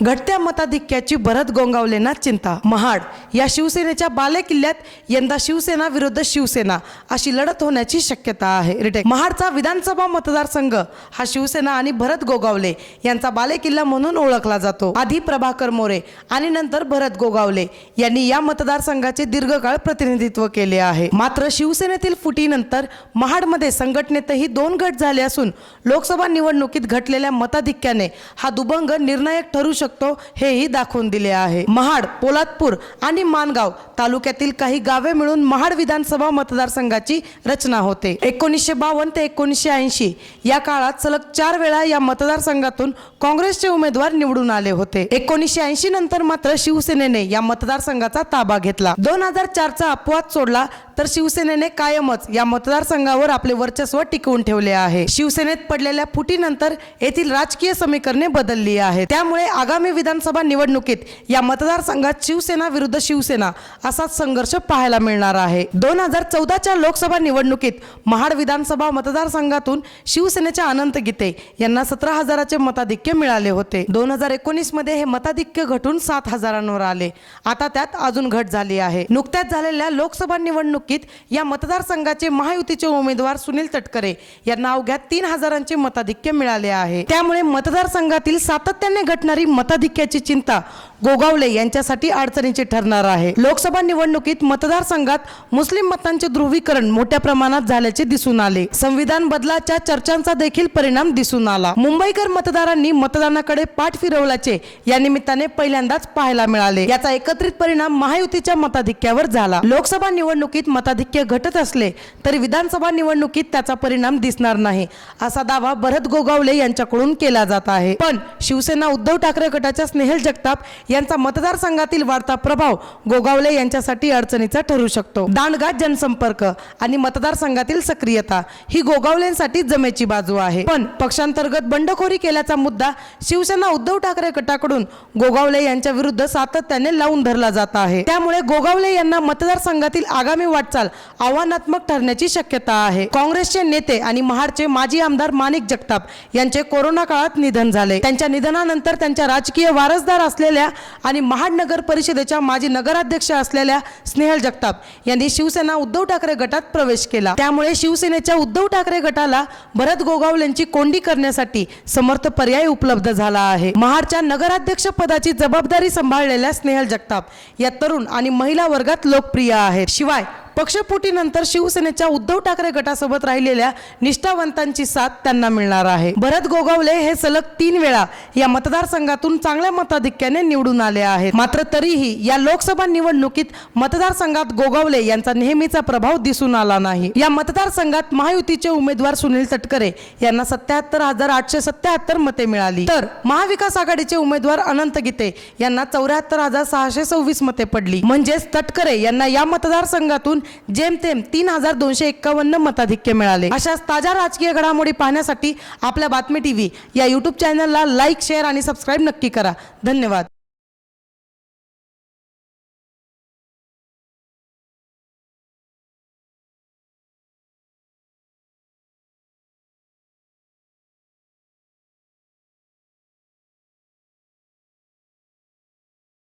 घटत्या मताधिक्याची भरत गोंगावलेंना चिंता. महाड या शिवसेनेच्या बाले किल्ल्यात यंदा शिवसेना विरुद्ध शिवसेना अशी लढत होण्याची शक्यता आहे. रिटेक. महाडचा विधानसभा मतदारसंघ हा शिवसेना आणि भरत गोगावले यांचा बाले किल्ला म्हणून ओळखला जातो. आधी प्रभाकर मोरे आणि नंतर भरत गोगावले यांनी या मतदारसंघाचे दीर्घकाळ प्रतिनिधित्व केले आहे. मात्र शिवसेनेतील फुटीनंतर महाडमध्ये संघटनेतही दोन गट झाले असून लोकसभा निवडणुकीत घटलेल्या मताधिक्याने हा दुभंग निर्णायक ठरू शकतो. हेही दाखवून दिले आहे. महाड पोलादपूर आणि मानगाव तालुक्यातील काही गावे मिळून महाड विधानसभा मतदारसंघाची रचना होते. एकोणीसशे बावन्न ते एकोणीसशे ऐंशी या काळात सलग चार वेळा या मतदारसंघातून काँग्रेसचे उमेदवार निवडून आले होते. एकोणीसशे ऐंशी नंतर मात्र शिवसेनेने या मतदारसंघाचा ताबा घेतला. दोन हजार चारचा अपवाद सोडला तर शिवसेनेने कायमच या मतदारसंघावर आपले वर्चस्व टिकवून ठेवले आहे. शिवसेनेत पडलेल्या फुटीनंतर येथील राजकीय समीकरणे बदलली आहेत. त्यामुळे आगामी विधानसभा निवडणुकीत या मतदारसंघात शिवसेना विरुद्ध शिवसेना असाच संघर्ष पाहायला मिळणार आहे. दोन हजार चौदाच्या लोकसभा निवडणुकीत महाड विधानसभा मतदारसंघातून शिवसेनेच्या अनंत गीते यांना सतरा हजाराचे मताधिक्य मिळाले होते. दोन हजार एकोणीसमध्ये हे मताधिक्य घटून सात हजारांवर आले. आता त्यात अजून घट झाली आहे. नुकत्याच झालेल्या लोकसभा निवडणुकीत या मतदारसंघाचे महायुतीचे उमेदवार सुनील तटकरे यांना अवघ्या तीन हजारांचे मताधिक्य मिळाले आहे. त्यामुळे मतदारसंघातील सातत्याने घटणारी मताधिक्याची चिंता गोगावले यांच्यासाठी अडचणीची ठरणार आहे. लोकसभा निवडणुकीत मतदारसंघात मुस्लिम मतांचे ध्रुवीकरण मोठ्या प्रमाणात झाल्याचे दिसून आले. संविधान बदलाच्या चर्चांचा देखील परिणाम दिसून आला. मुंबईकर मतदारांनी मतदानाकडे पाठ फिरवल्याचे या निमित्ताने पहिल्यांदाच पाहायला मिळाले. याचा एकत्रित परिणाम महायुतीच्या मताधिक्यावर झाला. लोकसभा निवडणुकीत मताधिक्य घटत असले तरी विधानसभा निवडणुकीत त्याचा परिणाम दिसणार नाही असा दावा भरत गोगावले यांच्याकडून केला जात आहे. पण शिवसेना उद्धव ठाकरे गटाच्या स्नेहल जगताप यांचा मतदारसंघातील वाढता प्रभाव गोगावले यांच्यासाठी अडचणीचा ठरू शकतो. दांडगा जनसंपर्क आणि मतदारसंघातील सक्रियता ही गोगावलेंसाठी जमेची बाजू आहे. पण पक्षांतर्गत बंडखोरी केल्याचा मुद्दा शिवसेना उद्धव ठाकरे गटाकडून गोगावले यांच्या विरुद्ध सातत्याने लावून धरला जात आहे. त्यामुळे गोगावले यांना मतदारसंघातील आगामी वाटचाल आव्हानात्मक ठरण्याची शक्यता आहे. काँग्रेसचे नेते आणि महाडचे माजी आमदार माणिक जगताप यांचे कोरोना काळात निधन झाले. त्यांच्या निधनानंतर त्यांच्या राजकीय वारसदार असलेल्या आणि महाड नगर परिषदेच्या माजी नगराध्यक्ष असलेल्या स्नेहल जगताप यांनी शिवसेना उद्धव ठाकरे गटात प्रवेश केला. त्यामुळे शिवसेनेच्या उद्धव ठाकरे गटाला भरत गोगावलेंची कोंडी करण्यासाठी समर्थ पर्याय उपलब्ध झाला आहे. महाडच्या नगराध्यक्ष पदाची जबाबदारी सांभाळलेल्या स्नेहल जगताप या तरुण आणि महिला वर्गात लोकप्रिय आहेत. शिवाय पक्षफुटीनंतर शिवसेनेच्या उद्धव ठाकरे गटासोबत राहिलेल्या निष्ठावंतांची साथ त्यांना मिळणार आहे. भरत गोगावले हे सलग तीन वेळा या मतदारसंघातून चांगल्या मताधिक्याने निवडून आले आहेत. मात्र तरीही या लोकसभा निवडणुकीत मतदारसंघात गोगावले यांचा नेहमीचा प्रभाव दिसून आला नाही. या मतदारसंघात महायुतीचे उमेदवार सुनील तटकरे यांना सत्याहत्तर हजार आठशे सत्याहत्तर मते मिळाली. तर महाविकास आघाडीचे उमेदवार अनंत गीते यांना चौऱ्याहत्तर हजार सहाशे सव्वीस मते पडली. म्हणजेच तटकरे यांना या मतदारसंघातून जेमतेम तीन हजार दोनशे एक्कावन्न मताधिक्य मिळाले. अशाच ताज्या राजकीय घडामोडी पाहण्यासाठी आपल्या बातमी टीव्ही या युट्यूब चॅनलला लाईक शेअर आणि सबस्क्राईब नक्की करा. धन्यवाद.